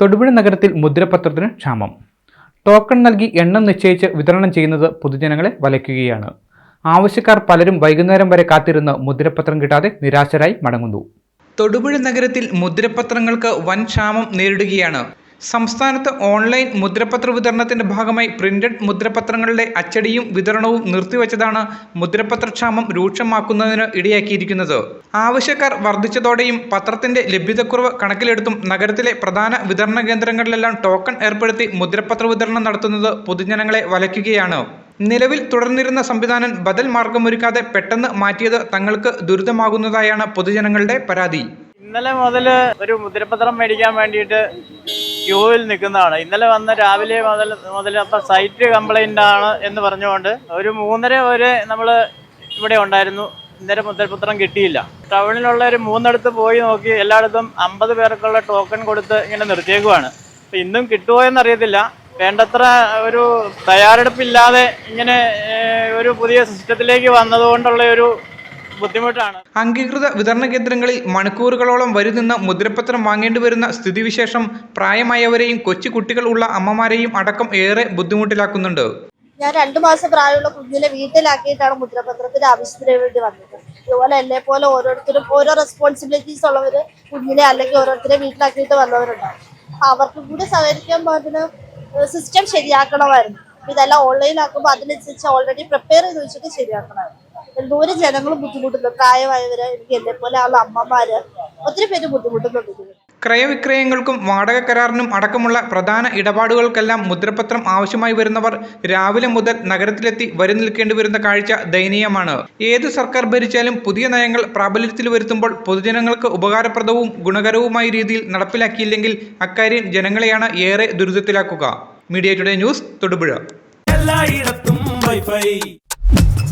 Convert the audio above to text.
തൊടുപുഴ നഗരത്തിൽ മുദ്രപത്രത്തിന് ക്ഷാമം. ടോക്കൺ നൽകി എണ്ണം നിശ്ചയിച്ച് വിതരണം ചെയ്യുന്നത് പൊതുജനങ്ങളെ വലയ്ക്കുകയാണ്. ആവശ്യക്കാർ പലരും വൈകുന്നേരം വരെ കാത്തിരുന്ന് മുദ്രപത്രം കിട്ടാതെ നിരാശരായി മടങ്ങുന്നു. തൊടുപുഴ നഗരത്തിൽ മുദ്രപത്രങ്ങൾക്ക് വൻ ക്ഷാമം നേരിടുകയാണ് സംസ്ഥാനത്ത് ഓൺലൈൻ മുദ്രപത്ര വിതരണത്തിന്റെ ഭാഗമായി പ്രിന്റഡ് മുദ്രപത്രങ്ങളുടെ അച്ചടിയും വിതരണവും നിർത്തിവച്ചതാണ് മുദ്രപത്രക്ഷാമം രൂക്ഷമാക്കുന്നതിന് ഇടയാക്കിയിരിക്കുന്നത്. ആവശ്യക്കാർ വർദ്ധിച്ചതോടെയും പത്രത്തിന്റെ ലഭ്യതക്കുറവ് കണക്കിലെടുത്തും നഗരത്തിലെ പ്രധാന വിതരണ കേന്ദ്രങ്ങളിലെല്ലാം ടോക്കൺ ഏർപ്പെടുത്തി മുദ്രപത്ര വിതരണം നടത്തുന്നത് പൊതുജനങ്ങളെ വലയ്ക്കുകയാണ്. നിലവിൽ തുടർന്നിരുന്ന സംവിധാനം ബദൽ മാർഗമൊരുക്കാതെ പെട്ടെന്ന് മാറ്റിയത് തങ്ങൾക്ക് ദുരിതമാകുന്നതായാണ് പൊതുജനങ്ങളുടെ പരാതി. ഇന്നലെ മുതൽ ഒരു മുദ്രപത്രം മേടിക്കാൻ വേണ്ടിയിട്ട് ക്യൂവിൽ നിൽക്കുന്നതാണ്. ഇന്നലെ വന്ന രാവിലെ മുതൽ മുതൽ അപ്പം സൈറ്റ് കംപ്ലൈന്റ് ആണ് എന്ന് പറഞ്ഞുകൊണ്ട് ഒരു മൂന്നര വരെ നമ്മൾ ഇവിടെ ഉണ്ടായിരുന്നു. ഇന്നലെ മുദ്രപത്രം കിട്ടിയില്ല. ടൗണിലുള്ള ഒരു മൂന്നിടത്ത് പോയി നോക്കി എല്ലായിടത്തും അമ്പത് പേർക്കുള്ള ടോക്കൺ കൊടുത്ത് ഇങ്ങനെ നിർത്തിയേക്കുവാണ്. അപ്പം ഇന്നും കിട്ടുമോ എന്നറിയത്തില്ല. വേണ്ടത്ര ഒരു തയ്യാറെടുപ്പില്ലാതെ ഇങ്ങനെ ഒരു പുതിയ സിസ്റ്റത്തിലേക്ക് വന്നതുകൊണ്ടുള്ള ഒരു ബുദ്ധിമുട്ടാണ്. അംഗീകൃത വിതരണ കേന്ദ്രങ്ങളിൽ മണിക്കൂറുകളോളം വരി നിന്ന് മുദ്രപത്രം വാങ്ങേണ്ടി വരുന്ന സ്ഥിതിവിശേഷം പ്രായമായവരെയും കൊച്ചു കുട്ടികൾ ഉള്ള അമ്മമാരെയും അടക്കം ഏറെ ബുദ്ധിമുട്ടിലാക്കുന്നുണ്ട്. ഞാൻ രണ്ടു മാസം പ്രായമുള്ള കുഞ്ഞിനെ വീട്ടിലാക്കിയിട്ടാണ് മുദ്രപത്രത്തിന്റെ ആവശ്യത്തിന് വേണ്ടി വന്നത്. ഇതുപോലെ എന്നെ പോലെ ഓരോരുത്തരും ഓരോ റെസ്പോൺസിബിലിറ്റീസ് ഉള്ളവര് കുഞ്ഞിനെ അല്ലെങ്കിൽ ഓരോരുത്തരെ വീട്ടിലാക്കിയിട്ട് വന്നവരുണ്ടാവും. അവർക്കും കൂടി സഹകരിക്കാൻ പാകത്തിന് സിസ്റ്റം ശരിയാക്കണമായിരുന്നു. ഇതെല്ലാം ഓൺലൈനാക്കുമ്പോൾ അതിനനുസരിച്ച് ഓൾറെഡി പ്രിപ്പയർ ചെയ്ത് വെച്ചിട്ട് ശരിയാക്കണമായിരുന്നു. എന്തോരം ജനങ്ങൾ ബുദ്ധിമുട്ടുന്നു. പ്രായമായവര് എനിക്ക് എന്നെ പോലെ ആളുടെ അമ്മമാര് ഒത്തിരി പേര് ബുദ്ധിമുട്ടുന്നുണ്ട്. ക്രയവിക്രയങ്ങൾക്കും വാടക കരാറിനും അടക്കമുള്ള പ്രധാന ഇടപാടുകൾക്കെല്ലാം മുദ്രപത്രം ആവശ്യമായി വരുന്നവർ രാവിലെ മുതൽ നഗരത്തിലെത്തി വരി നിൽക്കേണ്ടി വരുന്ന കാഴ്ച ദയനീയമാണ്. ഏത് സർക്കാർ ഭരിച്ചാലും പുതിയ നയങ്ങൾ പ്രാബല്യത്തിൽ വരുത്തുമ്പോൾ പൊതുജനങ്ങൾക്ക് ഉപകാരപ്രദവും ഗുണകരവുമായ രീതിയിൽ നടപ്പിലാക്കിയില്ലെങ്കിൽ അക്കാര്യം ജനങ്ങളെയാണ് ഏറെ ദുരിതത്തിലാക്കുക. Media today news Thodupuzha. എല്ലായിടത്തും വൈഫൈ